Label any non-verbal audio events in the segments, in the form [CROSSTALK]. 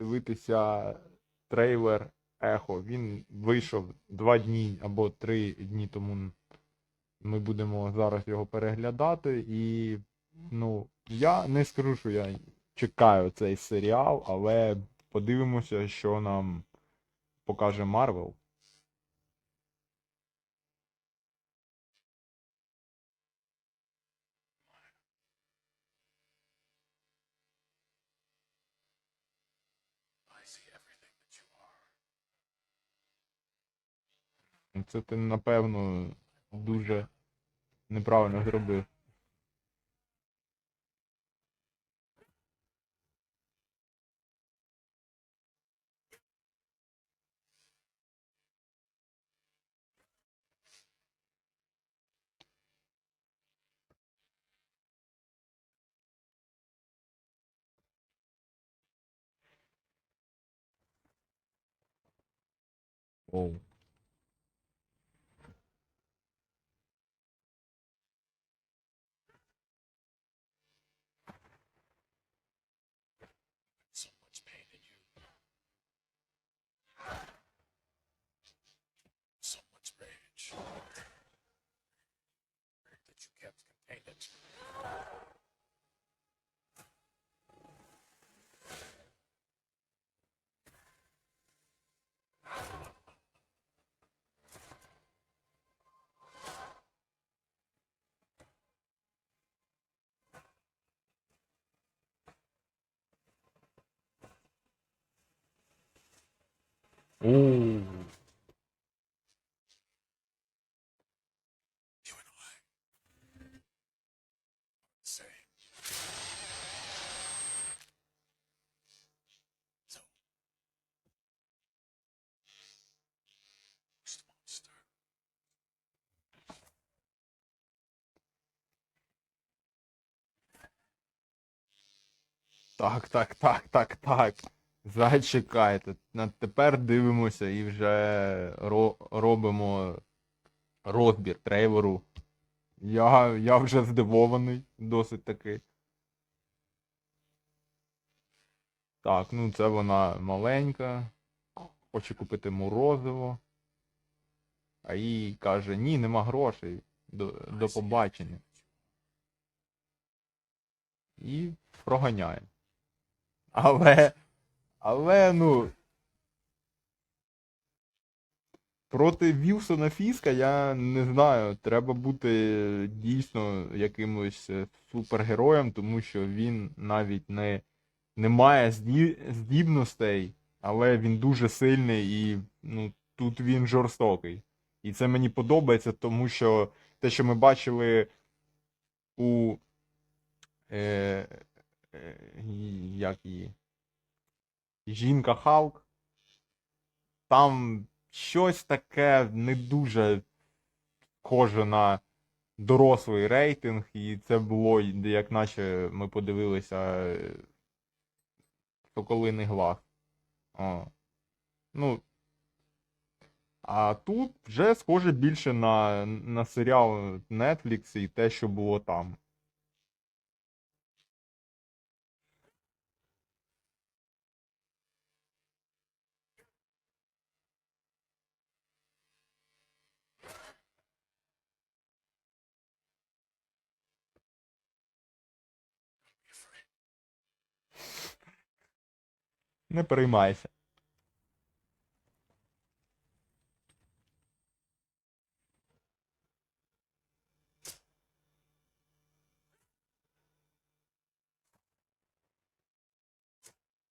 дивитися трейлер Ехо. Він вийшов два дні або три дні тому. Ми будемо зараз його переглядати. І ну, я не скажу, що я чекаю цей серіал, але подивимося, що нам покаже Марвел. Це ти, напевно, дуже неправильно зробив. Оу. Monster? Так, так, так, так, так. Зачекайте. На тепер дивимося і вже ро- робимо розбір трейлеру. Я, я вже здивований, досить таки. Так, ну це вона маленька. Хоче купити морозиво. А їй каже, ні, нема грошей. До, до побачення. І проганяє. Але. Але, ну. Проти Вілсона Фіска я не знаю. Треба бути дійсно якимось е, супергероєм, тому що він навіть не, не має здібностей, але він дуже сильний і ну, тут він жорстокий. І це мені подобається, тому що те, що ми бачили у. Е, е, як її? Жінка Халк. Там щось таке не дуже схоже на дорослий рейтинг, і це було, як наче ми подивилися е, Соколиний глаз. О. Ну. А тут вже схоже більше на, на серіал Netflix і те, що було там. Не переймайся.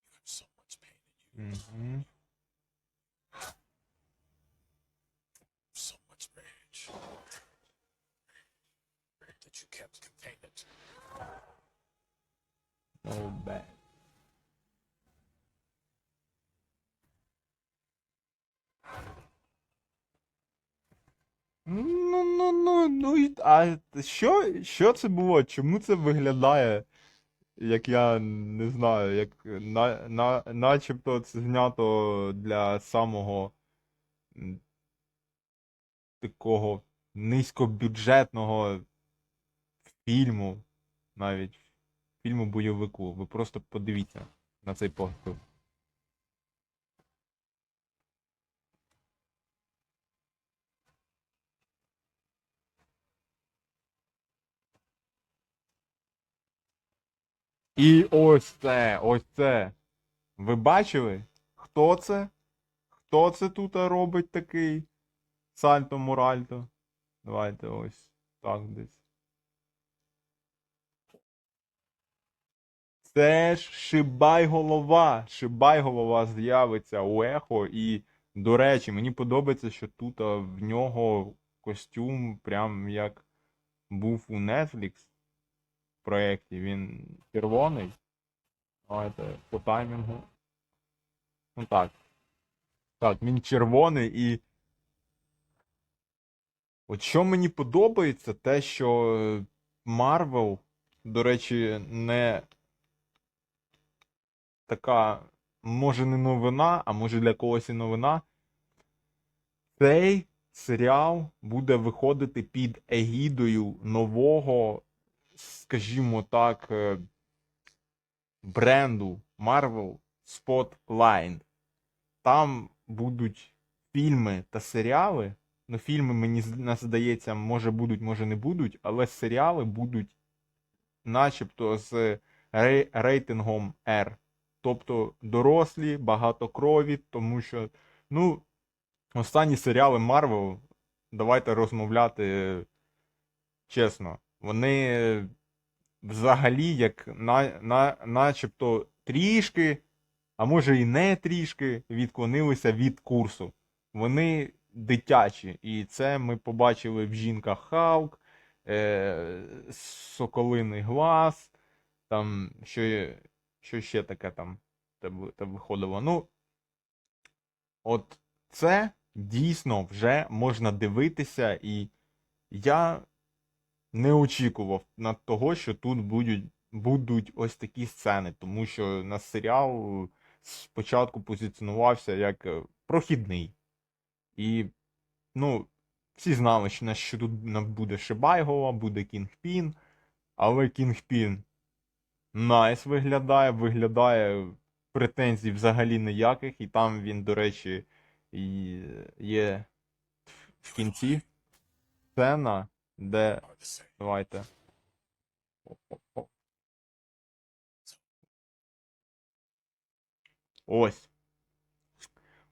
You have so much pain in you. Угу. So much rage. That you kept contained. No bad. Ну, ну, ну, ну, і- а що, що це було? Чому це виглядає, як я не знаю, як на, на, начебто це знято для самого такого низькобюджетного фільму, навіть фільму бойовику. Ви просто подивіться на цей постер. І ось це, ось це. Ви бачили? Хто це? Хто це тут робить такий сальто муральто? Давайте ось так десь. Це ж Шибай голова. Шибай голова з'явиться у ехо. І, до речі, мені подобається, що тут в нього костюм, прям як був у Netflix проєкті. Він червоний. Давайте по таймінгу. Ну так. Так, він червоний і. От що мені подобається, те, що Марвел, до речі, не така, може, не новина, а може для когось і новина. Цей серіал буде виходити під егідою нового, скажімо так, е, бренду Marvel Spotlight. Там будуть фільми та серіали. Ну, фільми, мені здається, може будуть, може не будуть, але серіали будуть начебто з рей- рейтингом R. Тобто дорослі, багато крові, тому що, ну, останні серіали Марвел, давайте розмовляти чесно, вони взагалі як на, на, начебто трішки, а може і не трішки, відклонилися від курсу. Вони дитячі, і це ми побачили в жінках Халк, е, Соколиний Глаз, там що, що ще таке там те, виходило. Ну, от це дійсно вже можна дивитися, і я не очікував на того, що тут будуть, будуть ось такі сцени, тому що на серіал спочатку позиціонувався як е, прохідний. І, ну, всі знали, що, тут буде Шибайгова, буде Кінгпін, але Кінгпін найс виглядає, виглядає претензій взагалі ніяких, і там він, до речі, є в кінці сцена, де. Давайте. Ось.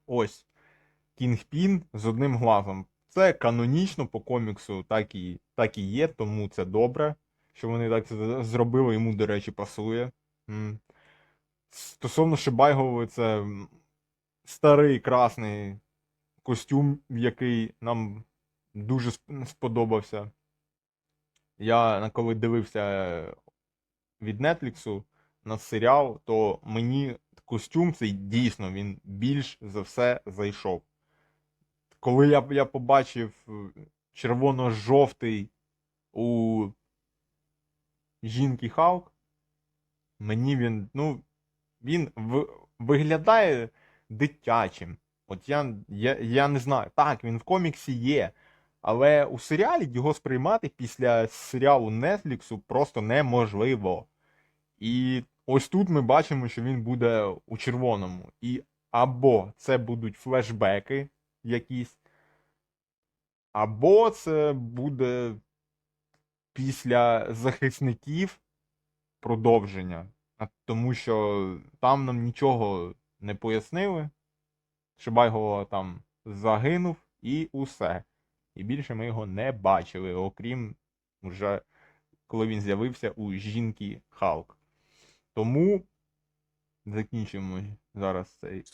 Ось. Кінгпін з одним глазом. Це канонічно по коміксу так і, так і є, тому це добре, що вони так з- зробили, йому, до речі, пасує. М. Стосовно Шибайгової, це старий красний костюм, який нам дуже сподобався. Я коли дивився від Нетфліксу на серіал, то мені костюм цей дійсно він більш за все зайшов. Коли я, я побачив е, червоно-жовтий у жінки Халк, мені він, ну, він в, виглядає дитячим. От я, я, я не знаю. Так, він в коміксі є. Але у серіалі його сприймати після серіалу Netflix просто неможливо. І ось тут ми бачимо, що він буде у червоному. І або це будуть флешбеки якісь, або це буде після захисників продовження. Тому що там нам нічого не пояснили. Шибайголова там загинув і усе. І більше ми його не бачили, окрім вже коли він з'явився у жінки Халк. Тому закінчимо зараз цей.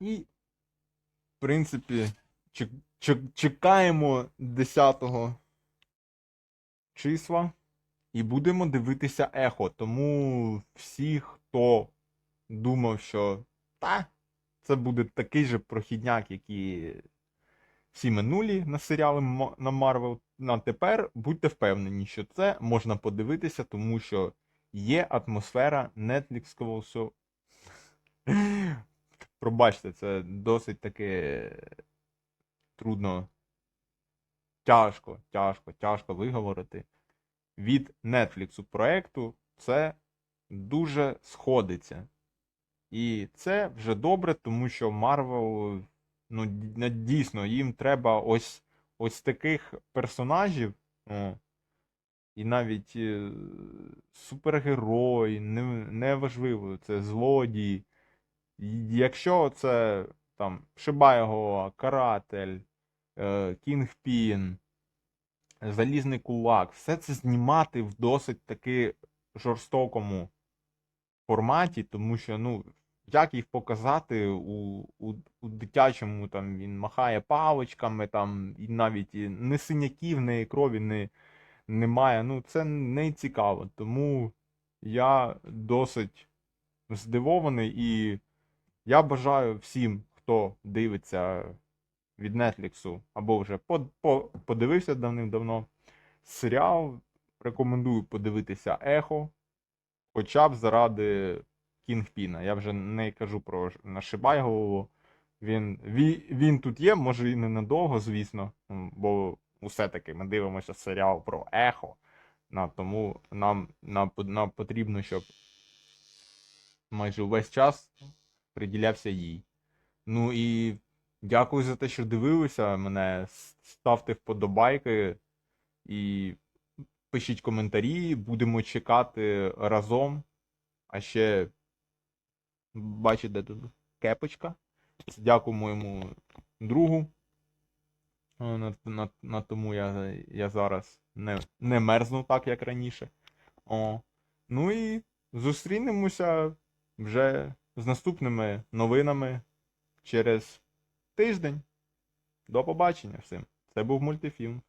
І, в принципі, чек- чек- чекаємо 10 числа і будемо дивитися ехо. Тому всі, хто думав, що та, це буде такий же прохідняк, як і всі минулі на серіали на Марвел. На тепер будьте впевнені, що це можна подивитися, тому що є атмосфера Нетфлікського со... [LAUGHS] Пробачте, це досить таки трудно, тяжко, тяжко, тяжко виговорити. Від Netflix проекту це дуже сходиться. І це вже добре, тому що Marvel, ну, дійсно, їм треба ось, ось таких персонажів, о, і навіть е, супергерой, не, не це злодій. Якщо це там Шибайго, Каратель, е, Кінгпін, Залізний кулак, все це знімати в досить таки жорстокому форматі, тому що, ну, як їх показати у, у, у дитячому, там він махає паличками, там, і навіть не синяків, не крові не, немає. Ну, це не цікаво. Тому я досить здивований і я бажаю всім, хто дивиться від Netflix або вже по, по, подивився давним-давно серіал. Рекомендую подивитися Ехо, хоча б заради Кінгпіна. Я вже не кажу про Ш- Нашибайгову. Він, він, тут є, може і ненадовго, звісно, бо все-таки ми дивимося серіал про Ехо. На, тому нам, нам, нам потрібно, щоб майже увесь час приділявся їй. Ну і дякую за те, що дивилися мене. Ставте вподобайки і пишіть коментарі. Будемо чекати разом. А ще бачите тут кепочка. Дякую моєму другу. На, на, на тому я, я зараз не, не мерзну так, як раніше. О. Ну і зустрінемося вже з наступними новинами через тиждень. До побачення всім. Це був мультифільм.